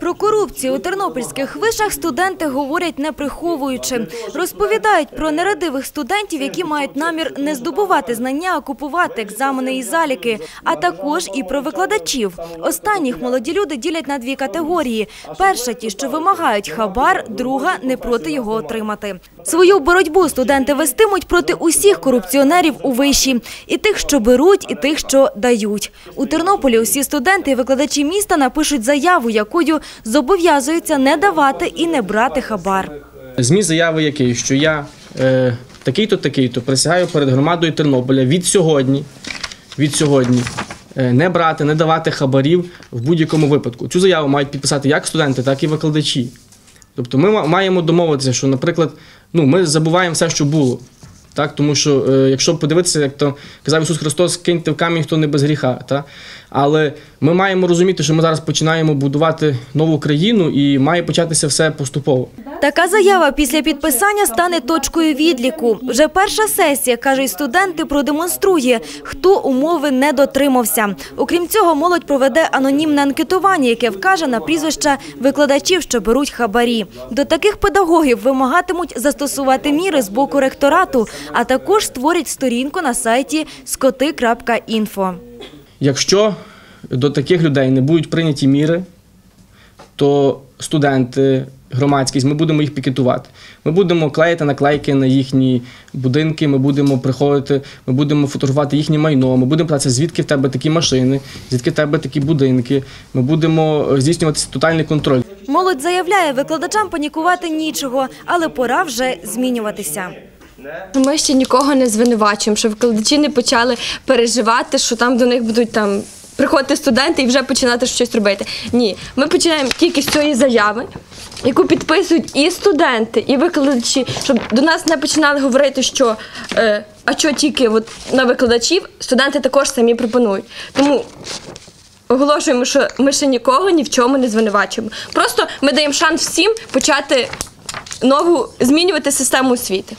Про корупцію у тернопільських вишах студенти говорять не приховуючи. Розповідають про нерадивих студентів, які мають намір не здобувати знання, а купувати екзамени і заліки, а також і про викладачів. Останніх молоді люди ділять на дві категорії: перша ті, що вимагають хабар, друга не проти його отримати. Свою боротьбу студенти вестимуть проти усіх корупціонерів у виші, і тих, що беруть, і тих, що дають. У Тернополі усі студенти і викладачі міста напишуть заяву, якою зобов'язуються не давати і не брати хабар. Зміст заяви який, що я е, такий-то, такий-то присягаю перед громадою Тернополя від сьогодні, від сьогодні е, не брати, не давати хабарів в будь-якому випадку. Цю заяву мають підписати як студенти, так і викладачі. Тобто ми маємо домовитися, що, наприклад, ну, ми забуваємо все, що було. Так, тому що е, якщо подивитися, як то казав Ісус Христос, киньте в камінь, хто не без гріха. Так? Але ми маємо розуміти, що ми зараз починаємо будувати нову країну і має початися все поступово. Така заява після підписання стане точкою відліку. Вже перша сесія, кажуть студенти, продемонструє, хто умови не дотримався. Окрім цього, молодь проведе анонімне анкетування, яке вкаже на прізвища викладачів, що беруть хабарі. До таких педагогів вимагатимуть застосувати міри з боку ректорату, а також створять сторінку на сайті скоти.інфо. Якщо до таких людей не будуть прийняті міри, то студенти, громадськість, ми будемо їх пікетувати. Ми будемо клеїти наклейки на їхні будинки, ми будемо приходити, ми будемо фотографувати їхнє майно, ми будемо питатися, звідки в тебе такі машини, звідки в тебе такі будинки. Ми будемо е, здійснювати тотальний контроль. Молодь заявляє, викладачам панікувати нічого, але пора вже змінюватися. Ми ще нікого не звинувачуємо, що викладачі не почали переживати, що там до них будуть там приходити студенти і вже починати щось робити. Ні, ми починаємо тільки з цієї заяви, яку підписують і студенти, і викладачі, щоб до нас не починали говорити, що е, а що тільки от на викладачів студенти також самі пропонують. Тому оголошуємо, що ми ще нікого ні в чому не звинувачуємо. Просто ми даємо шанс всім почати нову змінювати систему освіти.